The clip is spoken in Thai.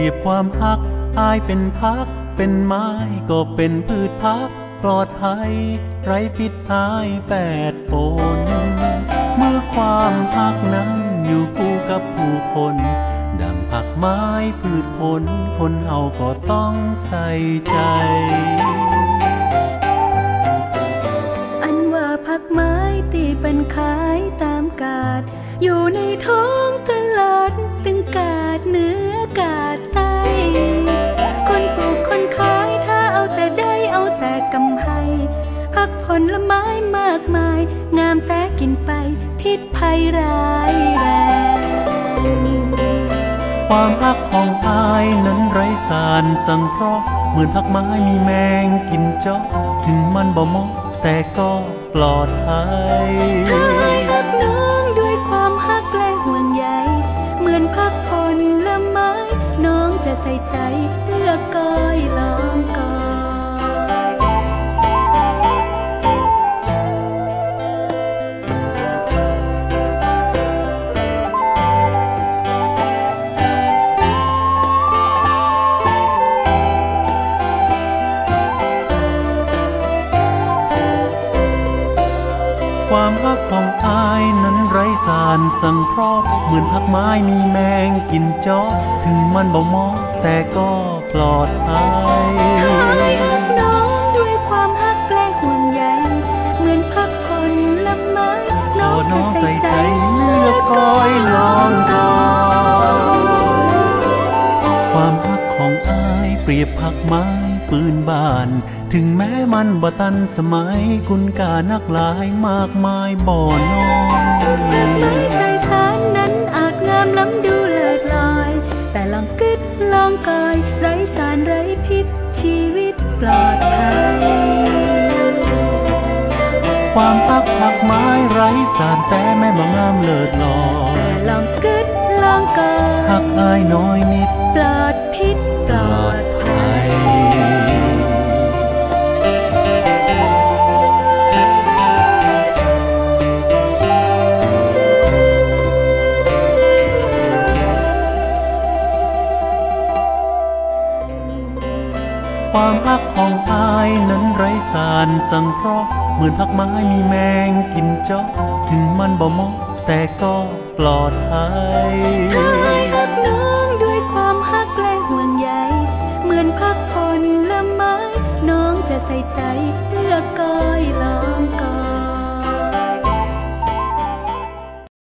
เรียบความฮัก อายเป็นพัก เป็นไม้ก็เป็นพืชพัก ปลอดภัย ไรปิดอายแปดปน เมื่อความฮักนั้นอยู่คู่กับผู้คนดังผักไม้พืชผล คนเฮาก็ต้องใส่ใจ อันว่าผักไม้ตีเป็นขายตามกาด ลไม้มากมาย งามแต่กินไปพิษภัยร้ายแรง ความรักของอายนั้นไร้สารสังเคราะห์เหมือนพักไม้มีแมงกินเจาะถึงมันบ่เหมอกแต่ก็ปลอดภัยอายรักน้องด้วยความฮักและห่วงใยเหมือนพักผลละไม้น้องจะใส่ใจเลือกก้อย ของอายนั้นไร้สารสังเคราะห์เหมือนพักไม้มีแมงกินจาะถึงมันบ่เหมอกแต่ก็ปลอดภัยอายรักน้องด้วยความฮักและห่วงใยเหมือนพักผลละไม้น้องจะใส่ใจเลือกก้อยลองกอนความรักของอายเปรียบพักไม้ ปืนบาน ถึงแม้มันบ่ตันสมัยกุนกานักหลายมากมายบ่อน้อยไม่ใส่สารนั้นอาจงามล้ำดูเลิศลอย แต่ลองกึดลองกอย ไร้สารไร้พิษ ชีวิตปลอดภัยความพักพักไม้ไร้สารแต่แม่บ่งามเลิศลอแต่ยลองกึดลองกอหัยกอายน้อยนิด ปลอดพิษปปลลออด ความรักของอายนั้นไร้สารสังเคราะห์เหมือนพักไม้มีแมงกินเจาะถึงมันบ่เหมอกแต่ก็ปลอดภัยอายรักน้องด้วยความฮักและห่วงใยเหมือนพักผลละไม้น้องจะใส่ใจเลือกก่อ